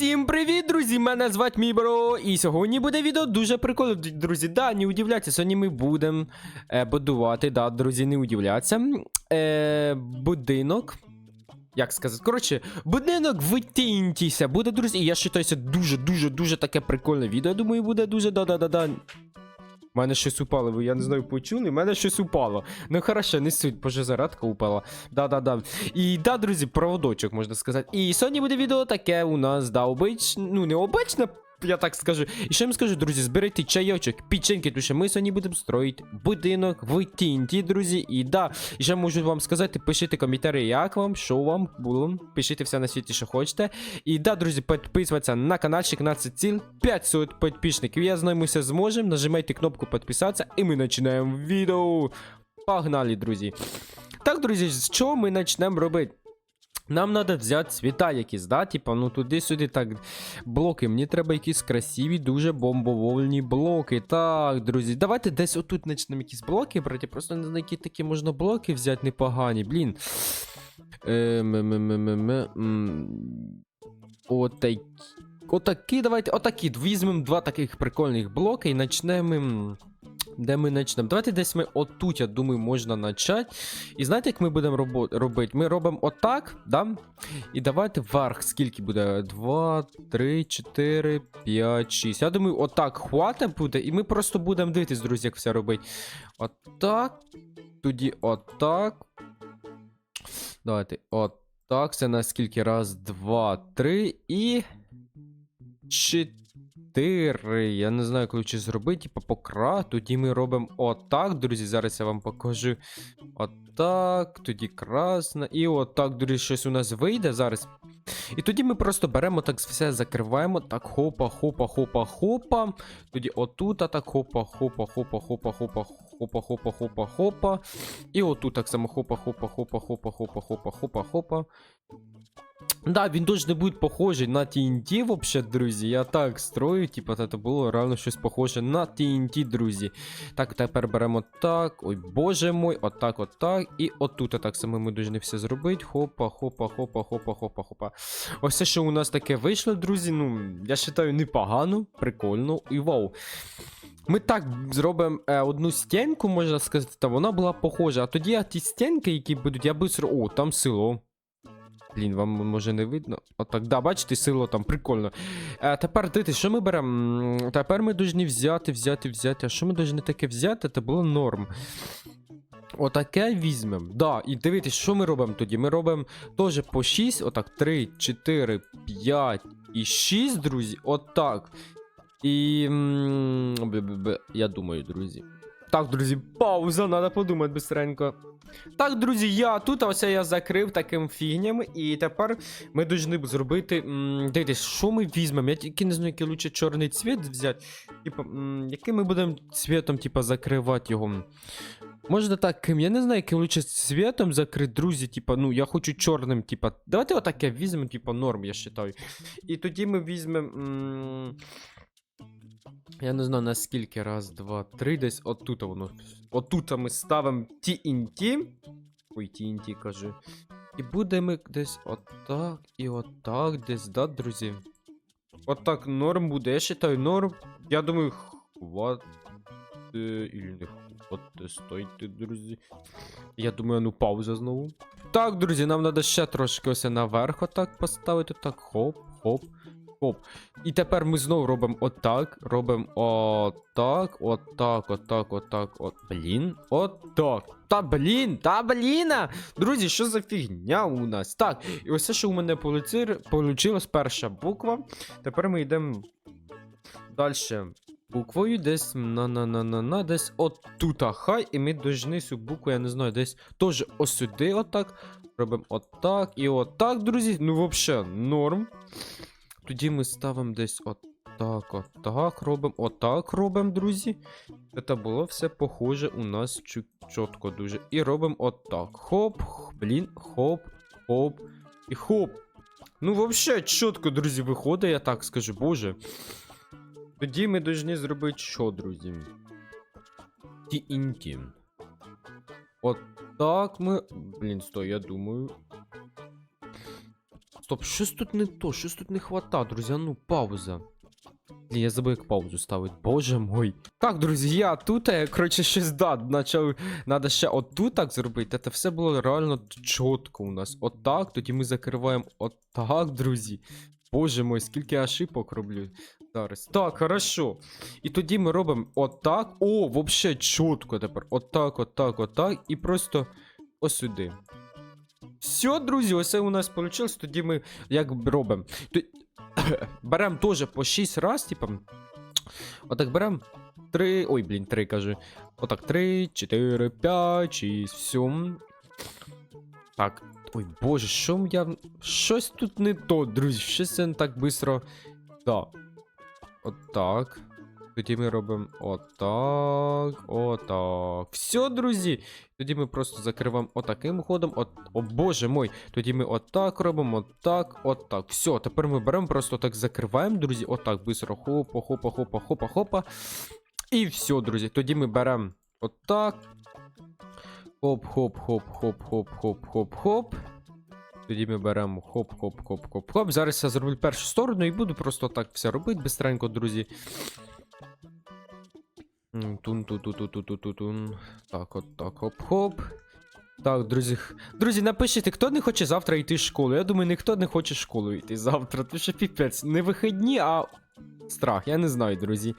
Всім привіт, друзі! Мене звати Мібро, і сьогодні буде відео дуже прикольно, друзі. Да, не удивляйтеся, сьогодні ми будемо е, будувати, да, друзі, не удивляться. Е, будинок. Як сказати? Коротше, будинок в Тінтіся буде, друзі. І я вважаю, це дуже-дуже дуже таке прикольне відео. Думаю, буде дуже да-да-да-да. У мене щось упало, я не знаю, почули, в мене щось упало. Ну хорошо, не суть, боже, зарядка упала. Да-да-да. І да, друзі, проводочок, можна сказати. І сьогодні буде відео таке у нас, да, обич... ну не обичне, я так скажу. І що я вам скажу, друзі, зберіть чайочок, печеньки, тому що ми сьогодні будемо строїти будинок в Тінті, друзі. І да, і ще можу вам сказати, пишіть коментарі, як вам, що вам було. Пишіть все на світі, що хочете. І да, друзі, підписуватися на каналчик, на це ціл 500 підписників. Я знаю, ми все зможемо. Нажимайте кнопку підписатися, і ми починаємо відео. Погнали, друзі. Так, друзі, з чого ми почнемо робити? Нам треба взяти цвіта якісь, да? Типа, ну туди-сюди так. Блоки. Мені треба якісь красиві, дуже бомбовольні блоки. Так, друзі, давайте десь отут почнемо якісь блоки брати. Просто не знаю, які такі можна блоки взяти непогані, блін. Ем, ем, ем. Отакі. Отакі, давайте, отакі. Візьмемо два таких прикольних блоки і почнемо. Де ми почнемо? Давайте десь ми отут, я думаю, можна почати. І знаєте, як ми будемо робити? Ми робимо отак, да? І давайте вверх, скільки буде? 2, 3, 4, 5, 6. Я думаю, отак хватить буде, і ми просто будемо дивитись, друзі, як все робити. Отак. Тоді отак. Давайте, отак. Це на скільки? Раз, два, три і. Чотири. Я не знаю, коли чи зробити, типу покра. Тоді ми робимо отак, друзі. Зараз я вам покажу. Отак, тоді красно. І отак, друзі, щось у нас вийде зараз. І тоді ми просто беремо так все закриваємо. Так, хопа, хопа, хопа, хопа. Тоді отут, а так хопа, хопа, хопа, хопа, хопа, хопа, хопа, хопа, хопа. І отут так само хопа, хопа, хопа, хопа, хопа, хопа, хопа, хопа. Да, він дуже не буде похожий на TNT, вообще, друзі. Я так строю, типа, це було реально щось похоже на TNT, друзі. Так, тепер беремо так. Ой, боже мой, отак, отак. І отут так само ми повинні все зробити. Хопа, хопа, хопа, хопа, хопа, хопа. Ось це, що у нас таке вийшло, друзі. Ну, я вважаю, непогано, прикольно і вау. Ми так зробимо е, одну стінку, можна сказати, та вона була похожа. А тоді а ті стінки, які будуть, я быстро. О, там село. Блін, вам може не видно. Отак, да, бачите, село там, прикольно. Е, тепер дивіться, що ми беремо? Тепер ми повинні взяти, взяти, взяти. А що ми повинні таке взяти? Це було норм. Отаке візьмемо. Да, і дивіться, що ми робимо тоді? Ми робимо теж по 6, отак, 3, 4, 5 і 6, друзі. Отак. І. Я думаю, друзі. Так, друзі, пауза, треба подумати быстренько. Так, друзі, я тут, а ось я закрив таким фігням, і тепер ми повинні зробити. Дивіться, що ми візьмемо? Я тільки не знаю, який лучше чорний цвіт взяти. Типа, яким ми будемо цвітом, типа, закривати його. Можна таким, я не знаю, яким лучше цвітом закрити, друзі, типа, ну, я хочу чорним, типа. Давайте отаке візьмемо, типа, норм, я вважаю. І тоді ми візьмемо. Я не знаю наскільки. Раз, два, три, десь отут воно. Отут ми ставимо TNT. Ой, TNT кажу. І будемо десь отак і отак десь, да, друзі? Отак норм буде. Я вважаю, норм. Я думаю, хват. Или не хвати, стойте, друзі. Я думаю, ну пауза знову. Так, друзі, нам треба ще трошки ось наверх отак поставити. Так, хоп, хоп, хоп. І тепер ми знову робимо отак. Робимо отак, отак, отак, отак, от. Блін, отак. Та блін, та бліна! Друзі, що за фігня у нас? Так, і ось це, що у мене вийшло, перша буква. Тепер ми йдемо далі. Буквою десь на на на на на десь отута. Хай, і ми должны цю букву, я не знаю, десь теж ось сюди, отак. Робимо отак і отак, друзі. Ну, взагалі, норм. Тоді ми ставимо десь отак, отак робимо, отак робимо, друзі. Це було все похоже у нас чітко дуже. І робимо отак. Хоп, блін, хоп, хоп і хоп. Ну, взагалі, чітко, друзі, виходить, я так скажу, боже. Тоді ми повинні зробити що, друзі? TNT. От так ми. Блін, стой, я думаю. Стоп, щось тут не то, щось тут не хвата, друзі. Ну, пауза. Я забув, як паузу ставить. Боже мой. Так, друзі, я тут, я, коротше, щось да, почав. Надо ще отут так зробити. Це все було реально чітко у нас. Отак, тоді ми закриваємо отак, друзі. Боже мой, скільки я ошибок роблю зараз. Так, хорошо. І тоді ми робимо отак. О, вообще чітко тепер. Отак, отак, отак. І просто ось сюди. Все, друзі, ось це у нас вийшло. Тоді ми як робимо. Беремо теж по 6 раз, типа. Отак беремо 3. Ой, блін, 3 кажу. Отак, 3, 4, 5, 6, 7. Так. Ой, боже, що я. Щось тут не то, друзі. Щось не так швидко. Да. Отак. Тоді ми робимо отак, отак. Все, друзі. Тоді ми просто закриваємо отаким ходом. От, о боже мой. Тоді ми отак робимо, отак, отак. Все, тепер ми беремо, просто так закриваємо, друзі. Отак, бистро. Хопа, хопа, хопа, хопа, хопа. І все, друзі. Тоді ми беремо отак. Хоп, хоп, хоп, хоп, хоп, хоп, хоп, хоп. Тоді ми беремо хоп, хоп, хоп, хоп, хоп. Зараз я зроблю першу сторону і буду просто так все робити бистренько, друзі. Тун ту ту ту ту ту ту тун Так, от так, хоп-хоп. Так, друзі. Друзі, напишіть, хто не хоче завтра йти в школу. Я думаю, ніхто не хоче в школу йти завтра. Тому що піпець. Не вихідні, а страх. Я не знаю, друзі.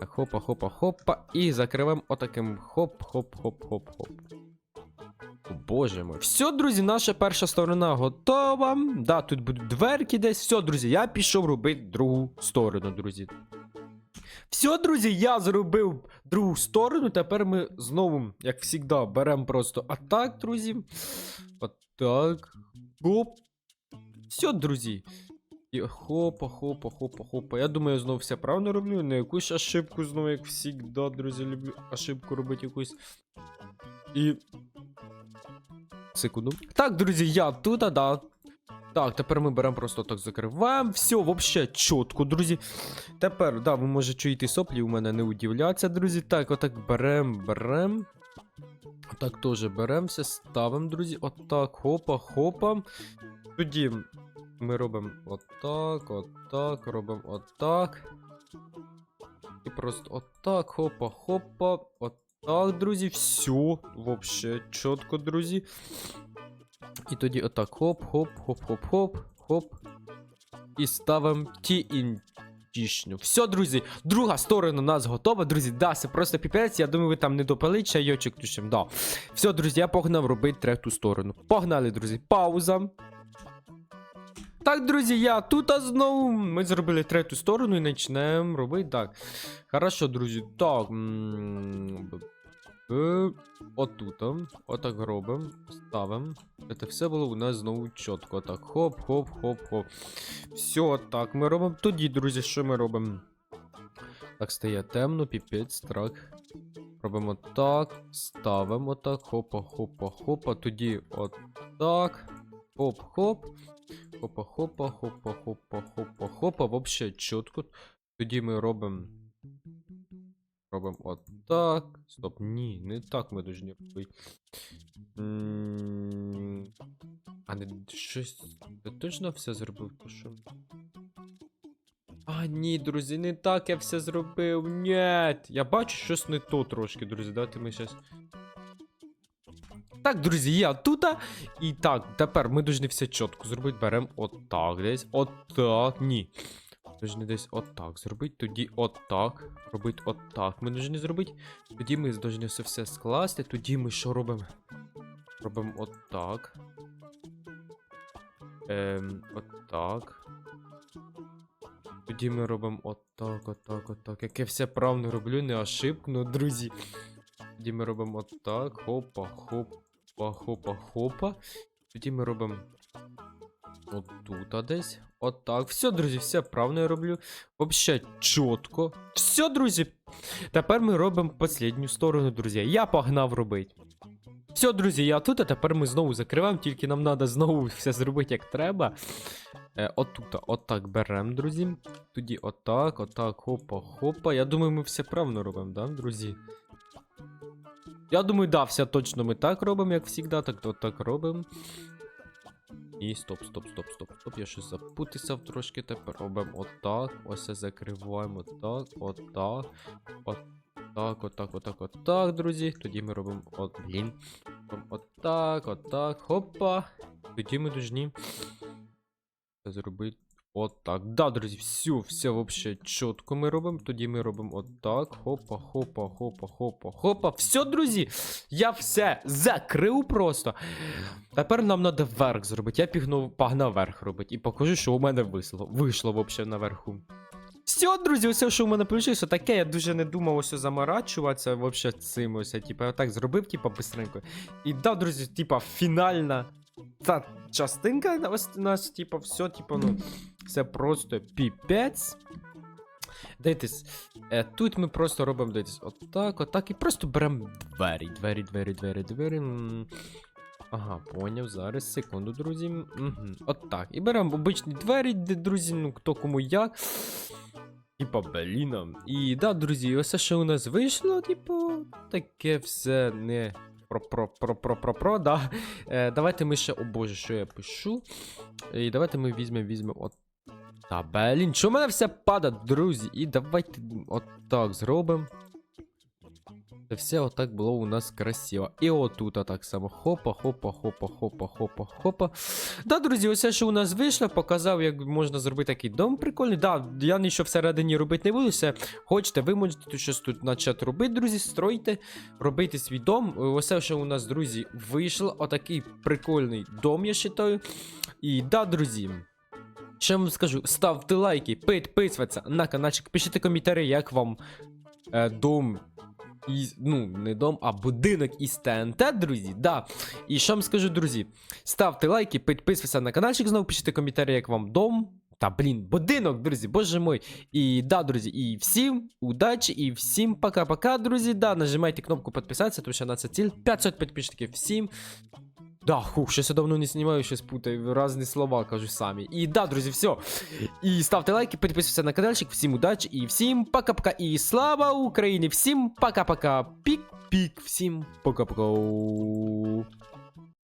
Так, хопа, хопа, хопа. І закриваємо отаким хоп-хоп-хоп-хоп-хоп. Боже мой. Все, друзі, наша перша сторона готова. Да, тут будуть дверки десь. Все, друзі, я пішов робити другу сторону, друзі. Все, друзі, я зробив другу сторону. Тепер ми знову, як завжди, беремо просто атак, друзі. Отак. Хоп. Все, друзі. І хопа, хопа, хопа, хопа. Я думаю, я знову все правильно роблю. Не якусь ошибку знову, як завжди, друзі, люблю ошибку робити якусь. І. Секунду. Так, друзі, я тут, а да. Так, тепер ми беремо просто так закриваємо. Все, вообще чітко, друзі. Тепер, да, ви можете чуєте соплі, у мене не удивляться, друзі. Так, отак берем, берем. Отак теж беремося, ставимо, друзі. Отак, хопа, хопа. Тоді ми робимо отак, отак, робимо отак. І просто отак, хопа, хопа. Отак, друзі. Все, вообще чітко, друзі. І тоді отак хоп, хоп, хоп, хоп, хоп, хоп. І ставимо ті індішню. Все, друзі, друга сторона у нас готова, друзі. Да, це просто піпець. Я думаю, ви там не допали чайочок тушим. Да. Все, друзі, я погнав робити третю сторону. Погнали, друзі. Пауза. Так, друзі, я тут а знову. Ми зробили третю сторону і почнемо робити так. Хорошо, друзі. Так. М, б- б- Отут. а. Отак робимо. Ставимо. Це все було у нас знову чітко. Так, хоп, хоп, хоп, хоп. Все, так, ми робимо. Тоді, друзі, що ми робимо? Так, стає темно, піпець, страх. Робимо так, ставимо так, хопа, хопа, хопа. Тоді отак. Хоп-хоп. Хопа, хопа, хопа, хопа, хопа, хопа. Вообще чітко. Тоді ми робимо. Робимо отак. Стоп, ні, не так ми должні робити. А не щось. Я точно все зробив, то що. А, ні, друзі, не так я все зробив. Нєт. Я бачу щось не то трошки, друзі. Давайте ми щас. Так, друзі, я тут. І так, тепер ми повинні все чітко зробити. Беремо отак десь. Отак. Ні. Должны десь отак зробити, тоді отак. Робити отак. Ми повинні зробити. Тоді ми повинні все все скласти. Тоді ми що робимо? Робимо отак. Ем, отак. Тоді ми робимо отак, отак, отак. Як я все правильно роблю, не ошибку, друзі. Тоді ми робимо отак. Хопа, хопа, хопа, хопа. Тоді ми робимо отут десь. Отак. Все, друзі, все правильно я роблю. Вообще чітко. Все, друзі. Тепер ми робимо останню сторону, друзі. Я погнав робити. Все, друзі, я тут, а тепер ми знову закриваємо, тільки нам треба знову все зробити як треба. Е, отут, отак беремо, друзі. Тоді отак, отак, хопа, хопа. Я думаю, ми все правильно робимо, да, друзі? Я думаю, да, все точно ми так робимо, як завжди, так то так робимо. І стоп, стоп, стоп, стоп, стоп. Я щось запутався трошки. Тепер робимо отак. Ось це закриваємо так, отак. Отак, отак, отак, отак, друзі. Тоді ми робимо от, блін. Отак, отак, хопа. Тоді ми должні це зробити отак. Да, друзі, все, все вообще чітко ми робимо. Тоді ми робимо отак. Хопа, хопа, хопа, хопа, хопа. Все, друзі, я все закрив просто. Тепер нам треба верх зробити. Я пігнув, погнав верх робити. І покажу, що у мене вийшло. Вийшло вообще наверху. Все, друзі, все, що у мене вийшло, таке, я дуже не думав ось заморачуватися вообще цим ось. Я, типа, я так зробив, типа, быстренько. І да, друзі, типа, фінальна та частинка ось у нас, типа, все, типа, ну, все просто піпець. Дивіться, е, тут ми просто робимо дивіться, отак, отак, і просто беремо двері, двері, двері, двері, двері. Ага, поняв, зараз, секунду, друзі. Угу. Отак. І беремо обичні двері, друзі, ну хто кому як. Типа, бліна. І да, друзі, ось що у нас вийшло, типу, таке все не про про про про про про да. Е, давайте ми ще, о боже, що я пишу. І давайте ми візьмемо, візьмемо от. Та блін, що в мене все падає, друзі? І давайте отак зробимо. Це все отак було у нас красиво. І отут так само. Хопа, хопа, хопа, хопа, хопа, хопа. Да, друзі, ось що у нас вийшло, показав, як можна зробити такий дом прикольний. Да, я нічого всередині робити не буду. Все, хочете, ви можете щось тут почати робити, друзі, стройте, робити свій дом. Ось що у нас, друзі, вийшло. Отакий прикольний дом, я вважаю. І да, друзі. Що вам скажу, ставте лайки, підписуйтесь на каналчик, пишіть коментарі, як вам е, дом із, ну, не дом, а будинок із ТНТ, друзі. Да. І що вам скажу, друзі, ставте лайки, підписуйтесь на каналчик, знову пишіть коментарі, як вам дом. Та блін, будинок, друзі, боже мой. І да, друзі, і всім удачі, і всім пока-пока, друзі. Да, нажимайте кнопку підписатися, тому що на це ціль 500 підписчиків. Всім Да, хух, щось я давно не знімаю, щось путаю, Разні слова кажу самі. І да, друзі, все. І ставте лайки, підписуйтесь на каналчик, всім удачі і всім пока-пока. І слава Україні! Всім пока-пока. Пік-пік, всім пока-пока.